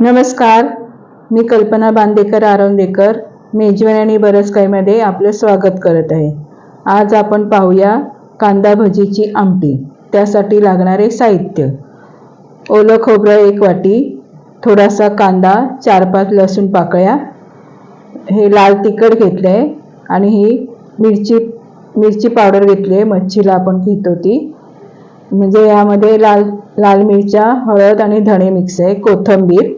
नमस्कार मी कल्पना बांदेकर आरवंदेकर मेजवानी आणि बरंच काहीमध्ये आपलं स्वागत करत आहे. आज आपण पाहूया कांदा भजीची आमटी त्यासाठी लागणारे साहित्य. ओलं खोबरं एक वाटी थोडासा कांदा चार पाच लसूण पाकळ्या हे लाल तिखट घेतलं आहे आणि ही मिरची मिरची पावडर घेतली आहे मच्छीला आपण घेतो ती. म्हणजे यामध्ये लाल लाल मिरच्या हळद आणि धणे मिक्स आहे कोथिंबीर.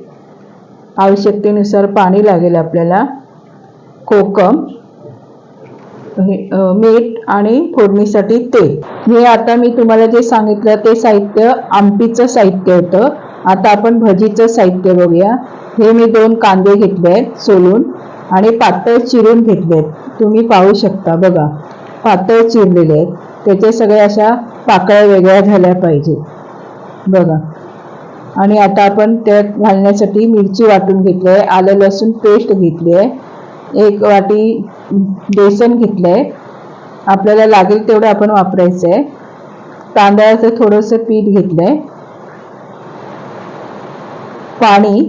आवश्यकतेनुसार पाणी लागेल आपल्याला. कोकम हे, मीठ आणि फोडणीसाठी तेल. हे आता मी तुम्हाला जे सांगितलं ते साहित्य आमटीचं साहित्य होतं. आता आपण भजीचं साहित्य बघूया. हे मी दोन कांदे घेतले आहेत सोलून आणि पातळ चिरून घेतले आहेत तुम्ही पाहू शकता बघा. पातळ चिरलेले आहेत. त्याच्या सगळ्या अशा पाकळ्या वेगळ्या झाल्या पाहिजेत. बघा. आणि आता आपण त्यात घालण्यासाठी मिरची वाटून घेतली आहे आलं लसूण पेस्ट घेतली आहे एक वाटी बेसन घेतलं आहे आपल्याला लागेल तेवढं आपण वापरायचं आहे तांदळाचं थोडंसं पीठ घेतलं आहे पाणी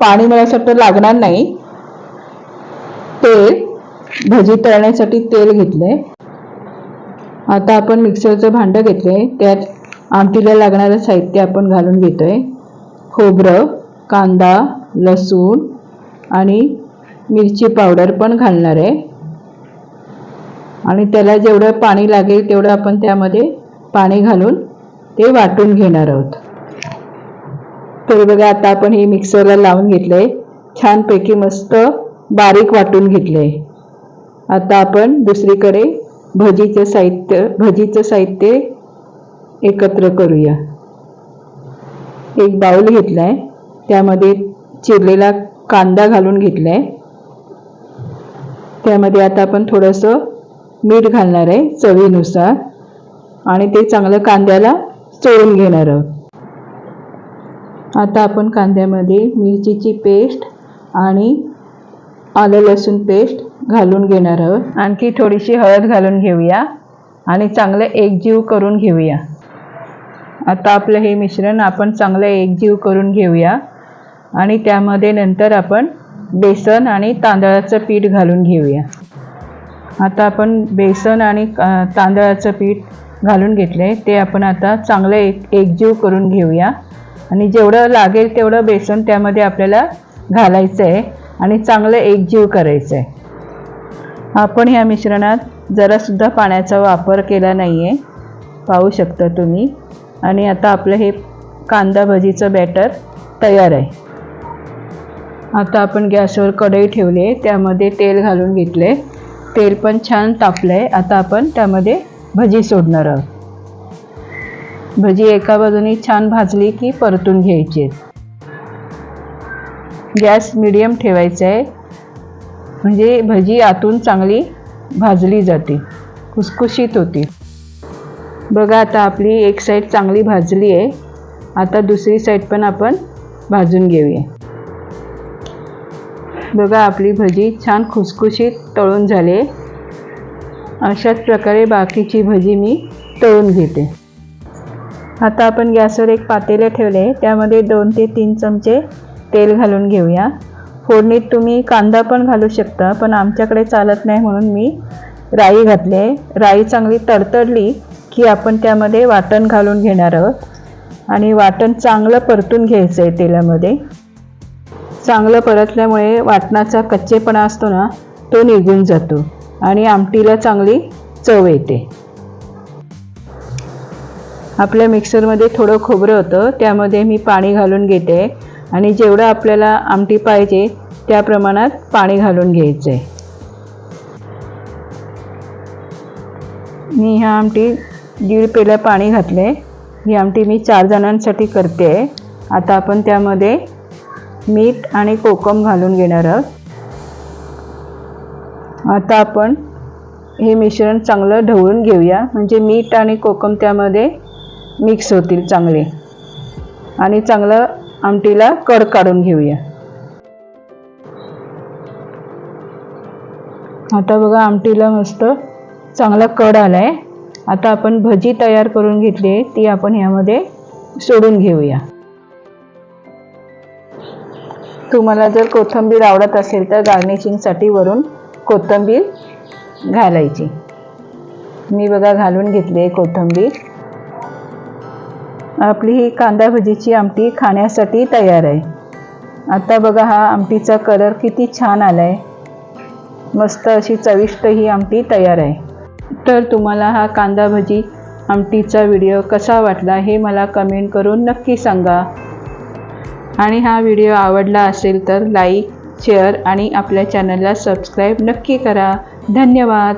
पाणी मला असं वाटतं लागणार नाही. तेल भजी तळण्यासाठी तेल घेतलंय. आता आपण मिक्सरचं भांडं घेतलंय. त्यात आमटीला लागणारं साहित्य आपण घालून घेतोय. खोबरं कांदा लसूण आणि मिरची पावडर पण घालणार आहे. आणि त्याला जेवढं पाणी लागेल तेवढं आपण त्यामध्ये पाणी घालून ते वाटून घेणार आहोत. तर बघा आता आपण हे मिक्सरला लावून घेतलंय. छानपैकी मस्त बारीक वाटून घेतलं आहे आता आपण दुसरीकडे भजीचं साहित्य भजीचं साहित्य एकत्र करूया. एक बाउल घेतलाय. त्यामध्ये चिरलेला कांदा घालून घेतलाय. त्यामध्ये आता आपण थोडंसं मीठ घालणार आहे चवीनुसार. आणि ते चांगलं कांद्याला चोळून घेणार आहोत. आता आपण कांद्यामध्ये मिरचीची पेस्ट आणि आलं लसूण पेस्ट घालून घेणार आहोत. आणखी थोडीशी हळद घालून घेऊया. आणि चांगलं एकजीव करून घेऊया. आता आपलं हे मिश्रण आपण चांगलं एकजीव करून घेऊया. आणि त्यामध्ये नंतर आपण बेसन आणि तांदळाचं पीठ घालून घेऊया. आता आपण बेसन आणि तांदळाचं पीठ घालून घेतलं. आहे ते आपण आता चांगलं एक एकजीव करून घेऊया. आणि जेवढं लागेल तेवढं बेसन त्यामध्ये आपल्याला घालायचं आहे आणि चांगलं एकजीव करायचं आहे आपण ह्या मिश्रणात जरासुद्धा पाण्याचा वापर केला नाही आहे पाहू शकता तुम्ही. आणि आता आपलं हे कांदा भजीचं बॅटर तयार आहे. आता आपण गॅसवर कढई ठेवली आहे त्यामध्ये तेल घालून घेतले तेल पण छान तापलं आहे आता आपण त्यामध्ये भजी सोडणार आहोत. भजी एका बाजूने छान भाजली की परतून घ्यायची गॅस मिडियम ठेवायचा आहे. म्हणजे भजी आतून चांगली भाजली जाते खुसखुशीत होती. बघा आता आपली एक साईड चांगली भाजली आहे. आता दुसरी साईड पण आपण भाजून घेऊया. बघा आपली भजी छान खुसखुशीत तळून झाली अशाच प्रकारे बाकीची भजी मी तळून घेते. आता आपण गॅसवर एक पातेले ठेवले त्यामध्ये दोन ते तीन चमचे तेल घालून घेऊया. फोडणीत तुम्ही कांदा पण घालू शकता पण आमच्याकडे चालत नाही म्हणून मी राई घातले राई चांगली तडतडली की आपण त्यामध्ये वाटण घालून घेणार आहोत. आणि वाटण चांगलं परतून घ्यायचं आहे तेलामध्ये. चांगलं परतल्यामुळे वाटणाचा कच्चेपणा असतो ना तो निघून जातो आणि आमटीला चांगली चव येते. आपल्या मिक्सरमध्ये थोडं खोबरं होतं त्यामध्ये मी पाणी घालून घेते आणि जेवढं आपल्याला आमटी पाहिजे त्या प्रमाणात पाणी घालून घ्यायचं आहे मी ह्या आमटी दीड पेलं पाणी घातले. ही आमटी मी चार जणांसाठी करते. आहे आता आपण त्यामध्ये मीठ आणि कोकम घालून घेणार आहोत. आता आपण हे मिश्रण चांगलं ढवळून घेऊया. म्हणजे मीठ आणि कोकम त्यामध्ये मिक्स होतील चांगले. आणि चांगलं आमटीला कड काढून घेऊया. आता बघा आमटीला मस्त चांगला कड आला आहे आता आपण भजी तयार करून घेतली आहे ती आपण ह्यामध्ये सोडून घेऊया. तुम्हाला जर कोथिंबीर आवडत असेल तर गार्निशिंगसाठी वरून कोथिंबीर घालायची. मी बघा घालून घेतली आहे कोथिंबीर. आपली ही कांदा भजीची आमटी खाण्यासाठी तयार आहे. आता बघा हा आमटीचा कलर किती छान आला आहे मस्त अशी चविष्ट ही आमटी तयार आहे. तर तुम्हाला हा कांदा भजी आमटीचा व्हिडिओ कसा वाटला हे मला कमेंट करून नक्की सांगा. आणि हा व्हिडिओ आवडला असेल तर लाईक शेअर आणि आपल्या चॅनलला सबस्क्राईब नक्की करा. धन्यवाद.